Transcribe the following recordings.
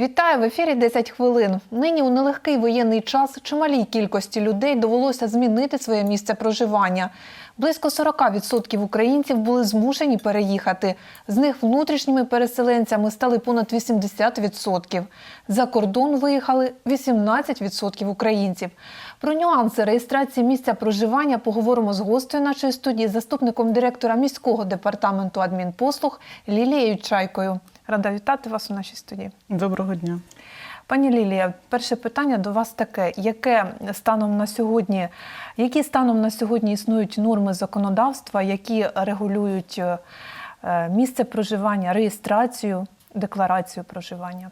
Вітаю в ефірі 10 хвилин. Нині у нелегкий воєнний час чималій кількості людей довелося змінити своє місце проживання. Близько 40% українців були змушені переїхати. З них внутрішніми переселенцями стали понад 80%. За кордон виїхали 18% українців. Про нюанси реєстрації місця проживання поговоримо з гостею нашої студії, заступником директора міського департаменту адмінпослуг Лілією Чайкою. Рада вітати вас у нашій студії. Доброго дня. Пані Лілія, перше питання до вас таке: яке станом на сьогодні, які станом на сьогодні існують норми законодавства, які регулюють е, місце проживання, реєстрацію, декларацію проживання?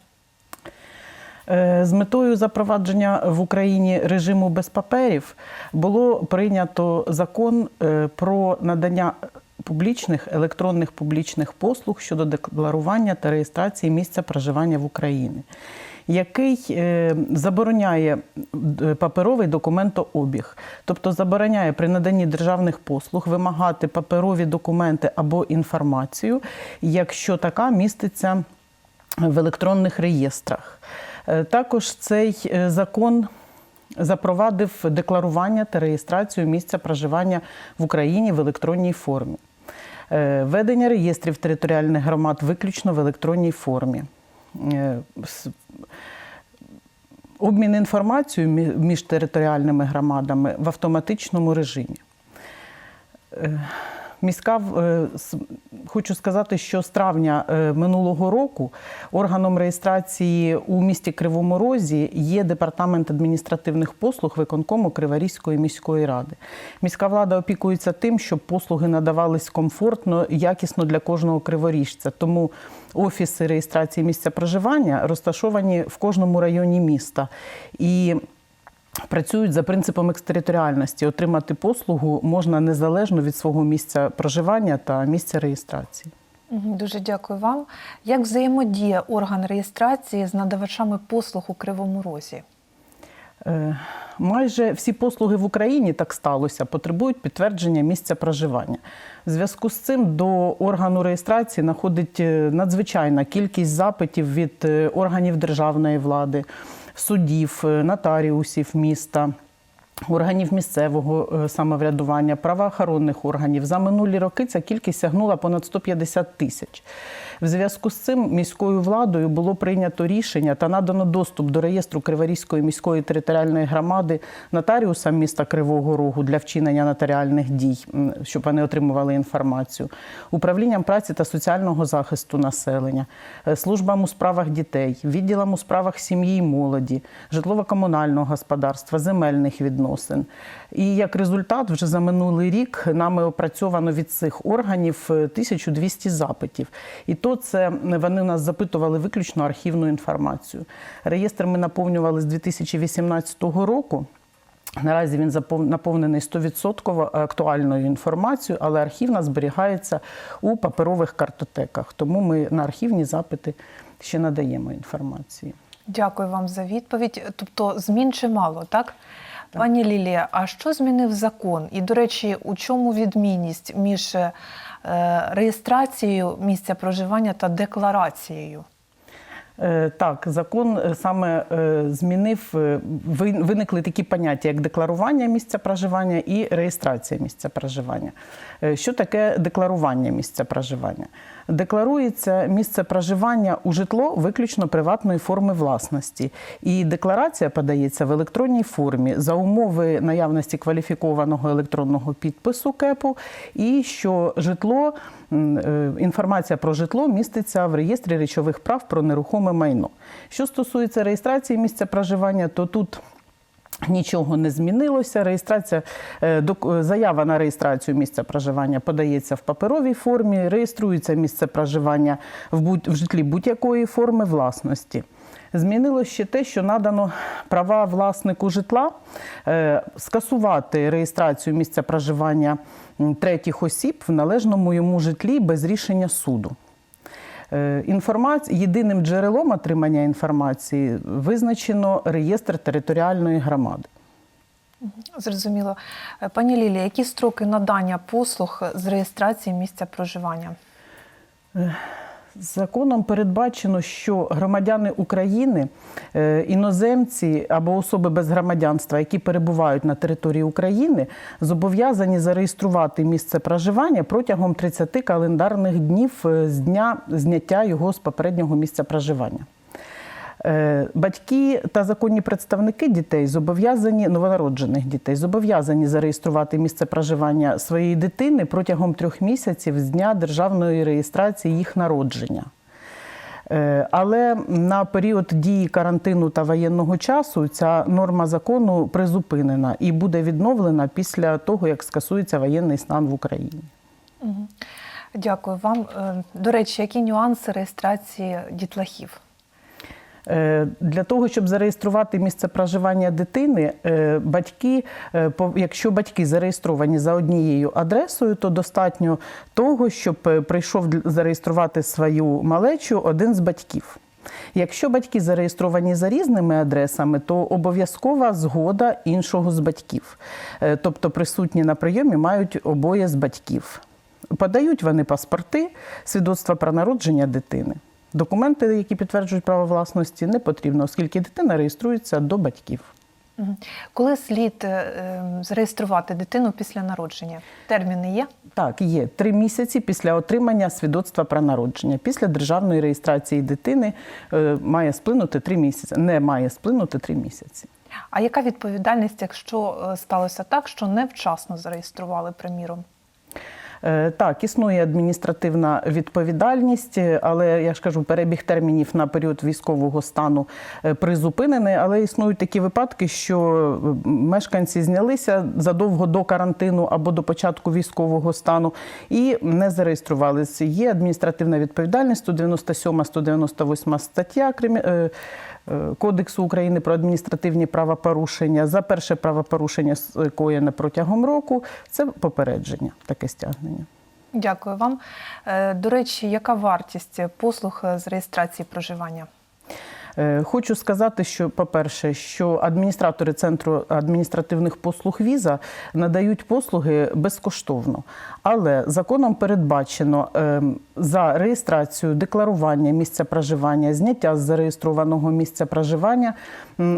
Е, З метою запровадження в Україні режиму без паперів було прийнято закон е, про надання публічних електронних публічних послуг щодо декларування та реєстрації місця проживання в Україні, який е, забороняє е, паперовий документообіг, тобто забороняє при наданні державних послуг вимагати паперові документи або інформацію, якщо така міститься в електронних реєстрах. Е, Також цей закон запровадив декларування та реєстрацію місця проживання в Україні в електронній формі. Е, Ведення реєстрів територіальних громад виключно в електронній формі. Е, Обмін інформацією між територіальними громадами в автоматичному режимі. Міська е, хочу сказати, що з травня е, минулого року органом реєстрації у місті Кривому Розі є департамент адміністративних послуг виконкому Криворізької міської ради. Міська влада опікується тим, щоб послуги надавались комфортно, якісно для кожного криворіжця. Тому офіси реєстрації місця проживання розташовані в кожному районі міста. І Працюють за принципом екстериторіальності. Отримати послугу можна незалежно від свого місця проживання та місця реєстрації. Дуже дякую вам. Як взаємодіє орган реєстрації з надавачами послуг у Кривому Розі? Е, Майже всі послуги в Україні так сталося, потребують підтвердження місця проживання. В зв'язку з цим до органу реєстрації находить е, надзвичайна кількість запитів від е, органів державної влади, судів, е, нотаріусів міста. Органів місцевого е, самоврядування, правоохоронних органів за минулі роки ця кількість сягнула понад 150 тисяч. В зв'язку з цим міською владою було прийнято рішення та надано доступ до реєстру Криворізької міської територіальної громади нотаріусам міста Кривого Рогу для вчинення нотаріальних дій, щоб вони отримували інформацію, управлінням праці та соціального захисту населення, е, службам у справах дітей, відділам у справах сім'ї і молоді, житлово-комунального господарства, земельних відносин. І як результат, вже за минулий рік нами опрацьовано від цих органів е, 1200 запитів. І то це вони нас запитували виключно архівну інформацію. Реєстр ми наповнювали з 2018 року. Наразі він наповнений 100% актуальною інформацією, але архівна зберігається у паперових картотеках. Тому ми на архівні запити ще надаємо інформацію. Дякую вам за відповідь. Тобто змін чимало, так? Пані Лілія, а що змінив закон? І, до речі, у чому відмінність між е, реєстрацією місця проживання та декларацією? Е, Так, закон е, саме змінив, ви- виникли такі поняття, як декларування місця проживання і реєстрація місця проживання. Що таке декларування місця проживання? Декларується місце проживання у житло виключно приватної форми власності. І декларація подається в електронній формі за умови наявності кваліфікованого електронного підпису КЕПу, і що житло, е, інформація про житло міститься в реєстрі речових прав про нерухоме майно. Що стосується реєстрації місця проживання, то тут Нічого не змінилося. Реєстрація е, е, заява на реєстрацію місця проживання подається в паперовій формі, реєструється місце проживання в, будь- в житлі будь-якої форми власності. Змінилося ще те, що надано права власнику житла е, скасувати реєстрацію місця проживання третіх осіб в належному йому житлі без рішення суду. Е, єдиним джерелом отримання інформації визначено реєстр територіальної громади. Зрозуміло. Е, Пані Лілія, які строки надання послуг з реєстрації місця проживання? Законом передбачено, що громадяни України, е, іноземці або особи без громадянства, які перебувають на території України, зобов'язані зареєструвати місце проживання протягом 30 календарних днів е, з дня зняття його з попереднього місця проживання. Е, Батьки та законні представники дітей зобов'язані новонароджених дітей зобов'язані зареєструвати місце проживання своєї дитини протягом трьох місяців з дня державної реєстрації їх народження. Е, Але на період дії карантину та воєнного часу ця норма закону призупинена і буде відновлена після того, як скасується воєнний стан в Україні. Дякую вам. Е, До речі, які нюанси реєстрації дітлахів? Е, Для того, щоб зареєструвати місце проживання дитини, е, батьки, е, якщо батьки зареєстровані за однією адресою, то достатньо того, щоб прийшов зареєструвати свою малечу один з батьків. Якщо батьки зареєстровані за різними адресами, то обов'язкова згода іншого з батьків. Тобто присутні на прийомі мають обоє з батьків. Подають вони паспорти, свідоцтва про народження дитини. Документи, які підтверджують право власності, не потрібно, оскільки дитина реєструється до батьків. Коли слід е, е, зареєструвати дитину після народження? Терміни є? Так, є три місяці після отримання свідоцтва про народження. Після державної реєстрації дитини е, має сплинути три місяці. Не має сплинути три місяці. А яка відповідальність, якщо е, сталося так, що невчасно зареєстрували, приміром? Е, Так, існує адміністративна відповідальність, е, але я ж кажу, перебіг термінів на період військового стану е, призупинений. Але існують такі випадки, що мешканці знялися задовго до карантину або до початку військового стану і не зареєструвалися. Є адміністративна відповідальність 197 198 стаття Кодексу України про адміністративні правопорушення. За перше правопорушення скоєне протягом року це попередження, таке стягнення. Дякую вам. Е, До речі, яка вартість послуг е, з реєстрації проживання? Е, Хочу сказати, що, по-перше, що адміністратори центру адміністративних послуг віза надають послуги безкоштовно. Але законом передбачено ем, за реєстрацію, декларування місця проживання, зняття з зареєстрованого місця проживання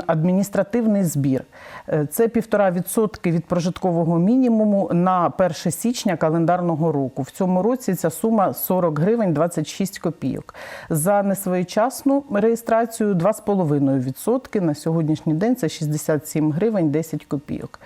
адміністративний збір. Е, Це 1,5% від прожиткового мінімуму на 1 січня календарного року. В цьому році ця сума 40 гривень 26 копійок. За несвоєчасну реєстрацію 2,5%. На сьогоднішній день це 67 гривень 10 копійок.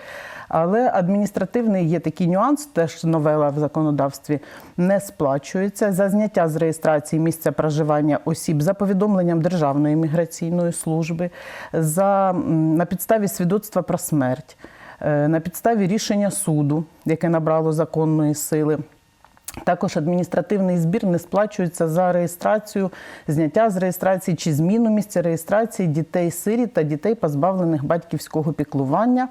Але адміністративний є такий нюанс, теж новела в законодавстві не сплачується за зняття з реєстрації місця проживання осіб за повідомленням Державної міграційної служби, за, на підставі свідоцтва про смерть, е, на підставі рішення суду, яке набрало законної сили. Також адміністративний збір не сплачується за реєстрацію, зняття з реєстрації чи зміну місця реєстрації дітей сиріт та дітей, позбавлених батьківського піклування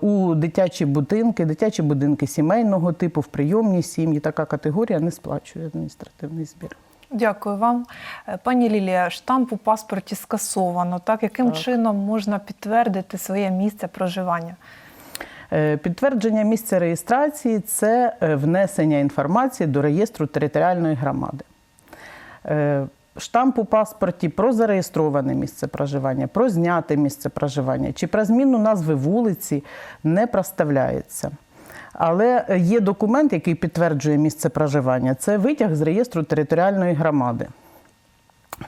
у дитячі будинки, дитячі будинки сімейного типу, в прийомній сім'ї. Така категорія не сплачує адміністративний збір. Дякую вам. Е, Пані Лілія, штамп у паспорті скасовано. Так, яким Так. чином можна підтвердити своє місце проживання? Е, Підтвердження місця реєстрації це е, внесення інформації до реєстру територіальної громади. Е, Штамп у паспорті про зареєстроване місце проживання, про зняте місце проживання чи про зміну назви вулиці не проставляється. Але є документ, який підтверджує місце проживання. Це витяг з реєстру територіальної громади.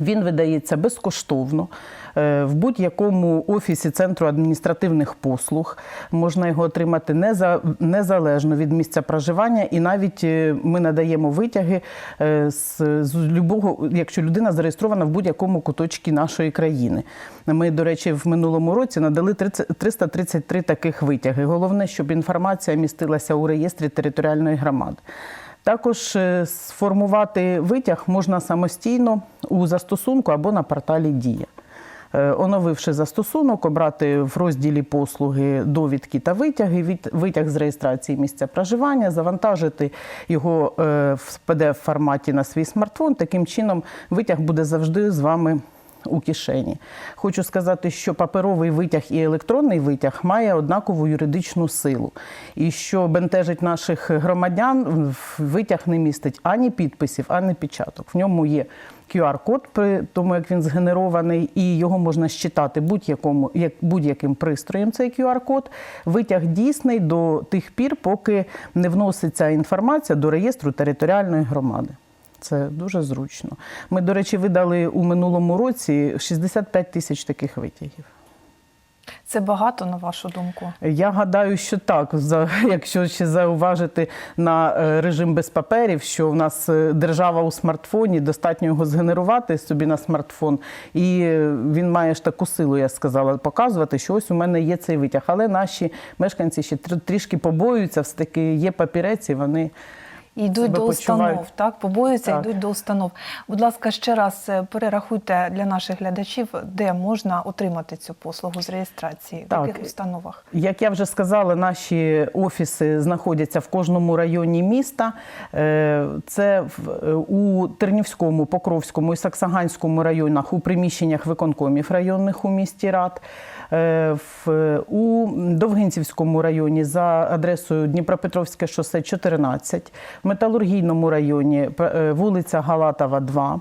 Він видається безкоштовно е, в будь-якому офісі центру адміністративних послуг. Можна його отримати неза- незалежно від місця проживання, і навіть е, ми надаємо витяги е, з, любого, якщо людина зареєстрована в будь-якому куточці нашої країни. Ми, до речі, в минулому році надали 30 333 таких витяги. Головне, щоб інформація містилася у реєстрі територіальної громади. Також е, сформувати витяг можна самостійно у застосунку або на порталі Дія. Е, Оновивши застосунок, обрати в розділі послуги довідки та витяги, витяг з реєстрації місця проживання, завантажити його е, в pdf форматі на свій смартфон. Таким чином, витяг буде завжди з вами у кишені. Хочу сказати, що паперовий витяг і електронний витяг має однакову юридичну силу. І що бентежить наших громадян, витяг не містить ані підписів, ані печаток. В ньому є QR-код, при тому як він згенерований, і його можна щитати будь-якому як будь-яким пристроєм. Цей QR-код. Витяг дійсний до тих пір, поки не вноситься інформація до реєстру територіальної громади. Це дуже зручно. Ми, до речі, видали у минулому році 65 тисяч таких витягів. Це багато, на вашу думку? Я гадаю, що так. Якщо ще зауважити на е, режим без паперів, що в нас е, держава у смартфоні, достатньо його згенерувати собі на смартфон, і е, він має ж таку силу, я сказала, показувати, що ось у мене є цей витяг. Але наші мешканці ще трішки побоюються, все таки є папірець, і вони. І Йдуть себе до почувають. установ, так? Побоюються, Так. йдуть до установ. Будь ласка, ще раз е, перерахуйте для наших глядачів, де можна отримати цю послугу з реєстрації, в яких установах. Як я вже сказала, наші офіси знаходяться в кожному районі міста. Е, Це е, у Тернівському, Покровському і Саксаганському районах у приміщеннях виконкомів районних у місті Рад. В- У Довгинцівському районі за адресою Дніпропетровське шосе 14, Металургійному районі е, вулиця Галатова, 2,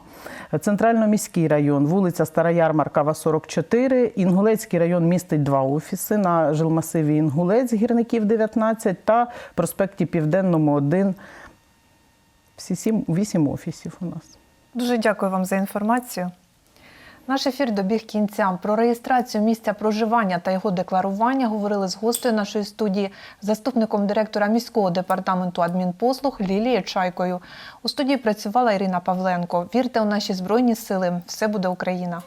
Центрально-міський район, вулиця Стара Ярмаркова, 44, Інгулецький район містить два офіси на жилмасиві Інгулець, гірників 19 та проспекті Південному 1. Всі сім, вісім офісів у нас. Дуже дякую вам за інформацію. Наш ефір добіг кінця. Про реєстрацію місця проживання та його декларування говорили з гостею нашої студії, заступником директора міського департаменту адмінпослуг Лілією Чайкою. У студії працювала Ірина Павленко. Вірте у наші збройні сили. Все буде Україна.